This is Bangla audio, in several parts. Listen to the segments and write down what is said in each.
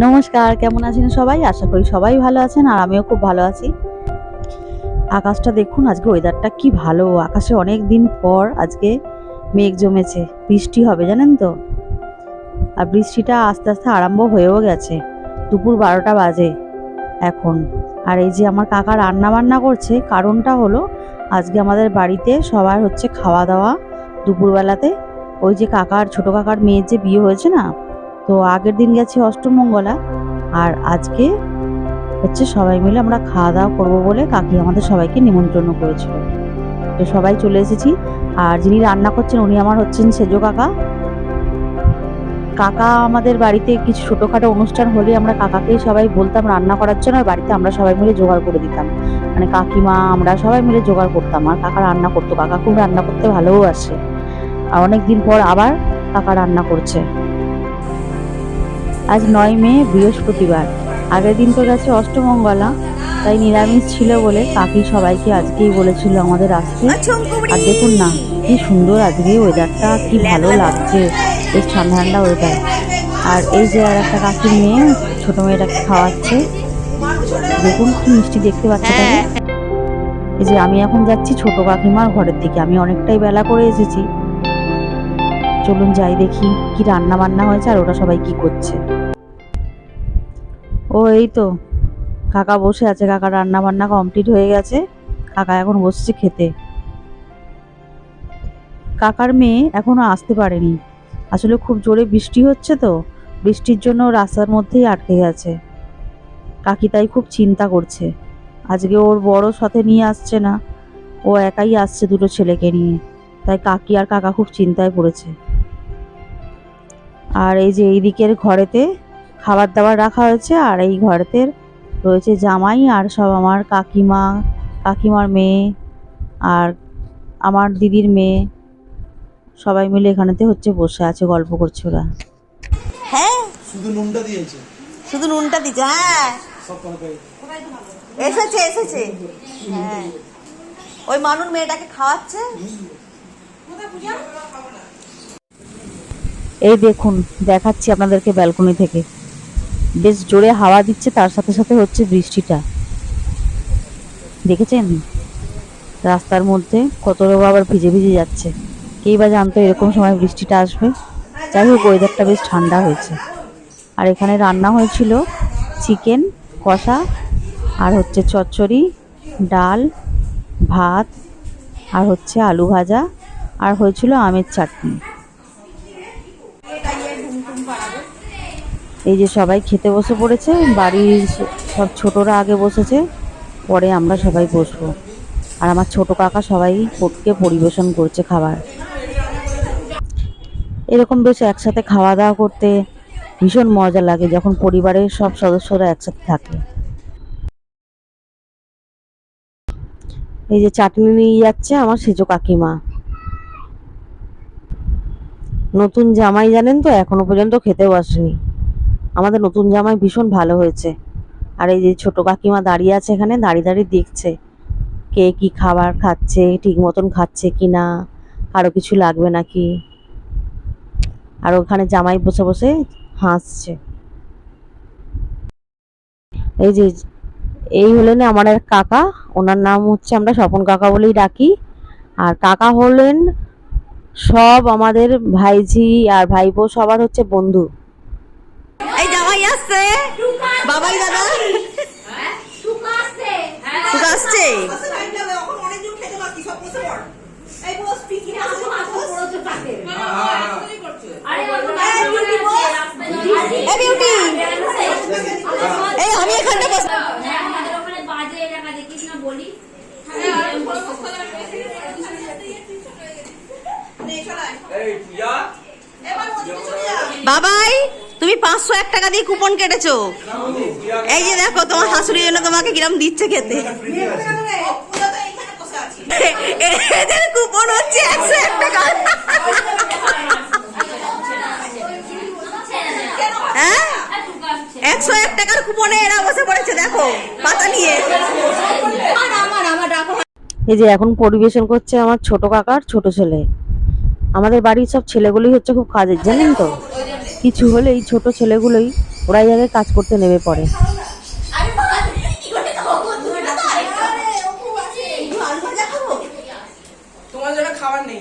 নমস্কার, কেমন আছেন সবাই? আশা করি সবাই ভালো আছেন আর আমিও খুব ভালো আছি। আকাশটা দেখুন, আজকে ওয়েদারটা কি ভালো। আকাশে অনেক দিন পর আজকে মেঘ জমেছে। বৃষ্টি হবে, জানেন তো? আর বৃষ্টিটা আস্তে আস্তে আরম্ভ হয়েও গেছে। দুপুর বারোটা বাজে এখন। আর এই যে আমার কাকা রান্না বান্না করছে, কারণটা হলো আজকে আমাদের বাড়িতে সবার হচ্ছে খাওয়া দাওয়া দুপুরবেলাতে। ওই যে কাকার, ছোট কাকার মেয়ের যে বিয়ে হয়েছে না তো আগের দিন গেছে অষ্টমঙ্গলা আর আজকে হচ্ছে সবাই মিলে আমরা খাওয়া দাওয়া করব বলে কাকি আমাদের সবাইকে নিমন্ত্রণ করেছিল। তো সবাই চলে এসেছি, আর যিনি রান্না করছেন উনি আমার হচ্ছেন সেজো কাকা। কাকা আমাদের বাড়িতে কিছু ছোটোখাটো অনুষ্ঠান হলে আমরা কাকাকেই সবাই বলতাম রান্না করার জন্য, আর বাড়িতে আমরা সবাই মিলে জোগাড় করে দিতাম। মানে কাকিমা, আমরা সবাই মিলে জোগাড় করতাম, আর কাকা রান্না করতো। কাকা খুব রান্না করতে ভালোও আসে। আর অনেক দিন পর আবার কাকা রান্না করছে। আজ নয় মে বৃহস্পতিবার। আগের দিন তো গেছে অষ্টমঙ্গলা তাই নিরামিষ ছিল বলে কাকি সবাইকে আজকেই বলেছিল আমাদের আসতে। আর দেখুন না কি সুন্দর আজকে ওয়েদারটা কি ভালো লাগছে বেশ ঠান্ডা ঠান্ডা ওয়েদার আর এই যে আর একটা কাকির মেয়ে ছোট মেয়েটাকে খাওয়াচ্ছে। দেখুন কি মিষ্টি দেখতে পাচ্ছে তাকে। এই যে আমি এখন যাচ্ছি ছোট কাকিমার ঘরের দিকে আমি অনেকটাই বেলা করে এসেছি। চলুন যাই দেখি কি রান্না বান্না হয়েছে আর ওরা সবাই কি করছে। ও, এই তো। কাকা বসে আছে, কাকা রান্না বান্না কমপ্লিট হয়ে গেছে। কাকা এখন বসছে খেতে। কাকার মেয়ে এখনও আসতে পারেনি। আসলে খুব জোরে বৃষ্টি হচ্ছে তো, বৃষ্টির জন্য রাস্তার মধ্যেই আটকে গেছে। কাকি তাই খুব চিন্তা করছে। আজকে ওর বড় সাথে নিয়ে আসছে না, ও একাই আসছে দুটো ছেলেকে নিয়ে। তাই কাকি আর কাকা খুব চিন্তায় পড়েছে। আর এই যে এই দিকের ঘরেতে খাবার দাবার রাখা হয়েছে আর এই ঘরেতে রয়েছে জামাই আর সব আমার কাকিমা কাকিমার মেয়ে আর আমার দিদির মেয়ে। সবাই মিলে এখানেতে হচ্ছে বসে আছে গল্প করছে ওরা। হ্যাঁ। শুধু নুনটা দিয়েছে। শুধু নুনটা দিচ্ছে হ্যাঁ। এসেছে এসেছে। হ্যাঁ। ওই মানুষ মেয়েটাকে খাওয়াচ্ছে। এই দেখুন দেখাচ্ছি আপনাদেরকে ব্যালকনি থেকে। বেশ জোরে হাওয়া দিচ্ছে, তার সাথে সাথে হচ্ছে বৃষ্টিটা। দেখেছেন? রাস্তার মধ্যে কত লোক আবার ভিজে ভিজে যাচ্ছে। কেই বা জানতো এরকম সময় বৃষ্টিটা আসবে? যাই হোক ওয়েদারটা বেশ ঠান্ডা হয়েছে। আর এখানে রান্না হয়েছিল চিকেন, কষা আর হচ্ছে চচ্চড়ি, ডাল, ভাত আর হচ্ছে আলু ভাজা আর হয়েছিল আমের চাটনি। এই যে সবাই খেতে বসে পড়েছে, বাড়ির সব ছোটরা আগে বসেছে, পরে আমরা সবাই বসবো। আর আমার ছোট কাকা সবাই পটকে পরিবেশন করছে খাবার। এরকম বেশ একসাথে খাওয়া দাওয়া করতে ভীষণ মজা লাগে যখন পরিবারের সব সদস্যরা একসাথে থাকে। এই যে চাটনি নিয়ে যাচ্ছে আমার সেজো কাকিমা। নতুন জামাই জানেন তো, এখনও পর্যন্ত খেতেও আসেনি। আমাদের নতুন জামাই ভীষণ ভালো হয়েছে। আর এই যে ছোট কাকিমা দাঁড়িয়ে আছে এখানে, দাঁড়িয়ে দাঁড়িয়ে দেখছে কে কি খাবার খাচ্ছে, ঠিক মতন খাচ্ছে কি না আরও কিছু লাগবে নাকি। আর ওখানে জামাই বসে বসে হাসছে। এই যে, এই হলেন আমার এক কাকা, ওনার নাম হচ্ছে আমরা স্বপন কাকা বলেই ডাকি। আর কাকা হলেন সব আমাদের ভাইঝি আর ভাইপো সবার হচ্ছে বন্ধু। আসছে? বাবাই দাদা? টুক আসছে? এই আমি এখানটা বস বাবাই? তুমি পাঁচশো এক টাকা দিয়ে কুপন কেটেছো। এই যে দেখো, তোমার শাশুড়ির জন্য তোমাকে কিরম দিচ্ছে খেতে। এদের কুপন হচ্ছে একশো এক টাকা। হ্যাঁ? একশো এক টাকার কুপনে এরা বসে পড়েছে, দেখো, পাতা নিয়ে। এই যে এখন পরিবেশন করছে আমার ছোট কাকার ছোট ছেলে। আমাদের বাড়ির সব ছেলেগুলোই হচ্ছে খুব কাজের, জানেন তো? কিছু হলে এই ছোট ছেলেগুলোই ওরাই আগে কাজ করতে নেমে পড়ে। তোমার জন্য খাবার নেই।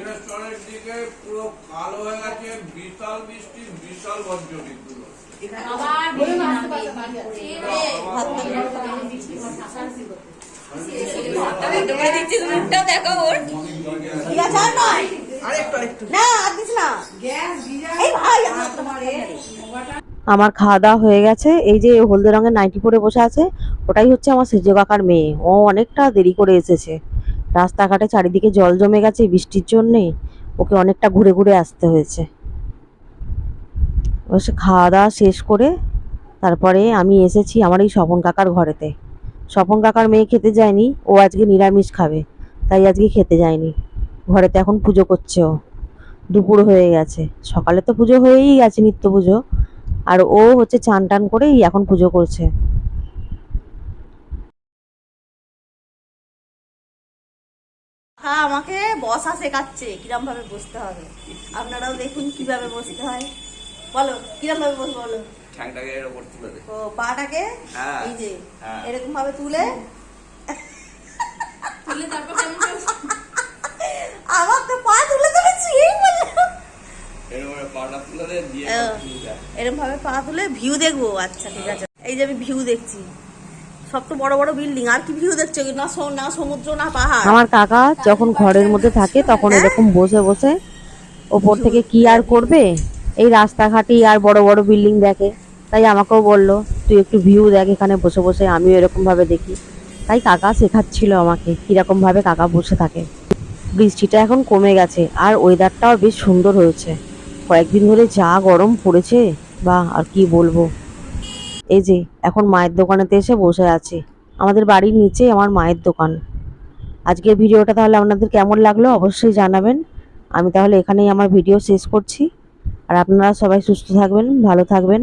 রেস্টুরেন্টের দিকে পুরো কালো হয়ে গেছে বিশাল দেখো ওর। নয়। না না। এই ভাই আমার খাওয়া দাওয়া হয়ে গেছে। এই যে হলদে রঙের নাইটি পরে বসে আছে ওটাই হচ্ছে আমার সেজ কাকার মেয়ে। ও অনেকটা দেরি করে এসেছে। রাস্তাঘাটে চারিদিকে জল জমে গেছে বৃষ্টির জন্যে ওকে অনেকটা ঘুরে ঘুরে আসতে হয়েছে। অবশ্য খাওয়া দাওয়া শেষ করে তারপরে আমি এসেছি আমার এই স্বপন কাকার ঘরেতে। স্বপন কাকার মেয়ে খেতে যায়নি, ও আজকে নিরামিষ খাবে, তাই আজকে খেতে যায়নি। ঘরেতে এখন পুজো করছে ও। দুপুর হয়ে গেছে। সকালে তো পুজো হয়েই গেছে, নিত্য পুজো। আর ও হচ্ছে চান টান করেই এখন পুজো করছে। হ্যাঁ আমাকে বসা শেখাচ্ছে কিরম ভাবে বসতে হবে। আপনারাও দেখুন কীভাবে বসতে হয়। বলো কিরম ভাবে বসবো বলো? ঠ্যাংটাকে এর তুলে দে। ও পাটাকে? হ্যাঁ। এই যে হ্যাঁ। এরকম ভাবে তুলে। তুলে তারপর কেমন আমার তো পা তুলে তুলেছি এই বললাম। এরকম ভাবে পা তুলে ভিউ দেখব। আচ্ছা ঠিক আছে। এই যে আমি ভিউ দেখছি। সব তো বড় বড় বিল্ডিং আর কি ভিউ দেখছ? না না সমুদ্র না পাহাড়। আমার কাকা যখন ঘরের মধ্যে থাকে তখন এরকম বসে বসে ওপর থেকে কি আর করবে? এই রাস্তাঘাটেই আর বড় বড় বিল্ডিং দেখে। তাই আমাকেও বলল, তুই একটু ভিউ দেখ এখানে বসে বসে, আমিও এরকম ভাবে দেখি। তাই কাকা শেখাচ্ছিল আমাকে কীরকম ভাবে কাকা বসে থাকে। বৃষ্টিটা এখন কমে গেছে আর ওয়েদারটাও বেশ সুন্দর হয়েছে। কয়েকদিন ধরে যা গরম পড়েছে, বা আর কি বলব। এই যে, এখন মায়ের দোকানেতে এসে বসে আছি। আমাদের বাড়ির নিচে আমার মায়ের দোকান। আজকের ভিডিওটা তাহলে আপনাদের কেমন লাগল অবশ্যই জানাবেন। আমি তাহলে এখানেই আমার ভিডিও শেষ করছি। আর আপনারা সবাই সুস্থ থাকবেন, ভালো থাকবেন।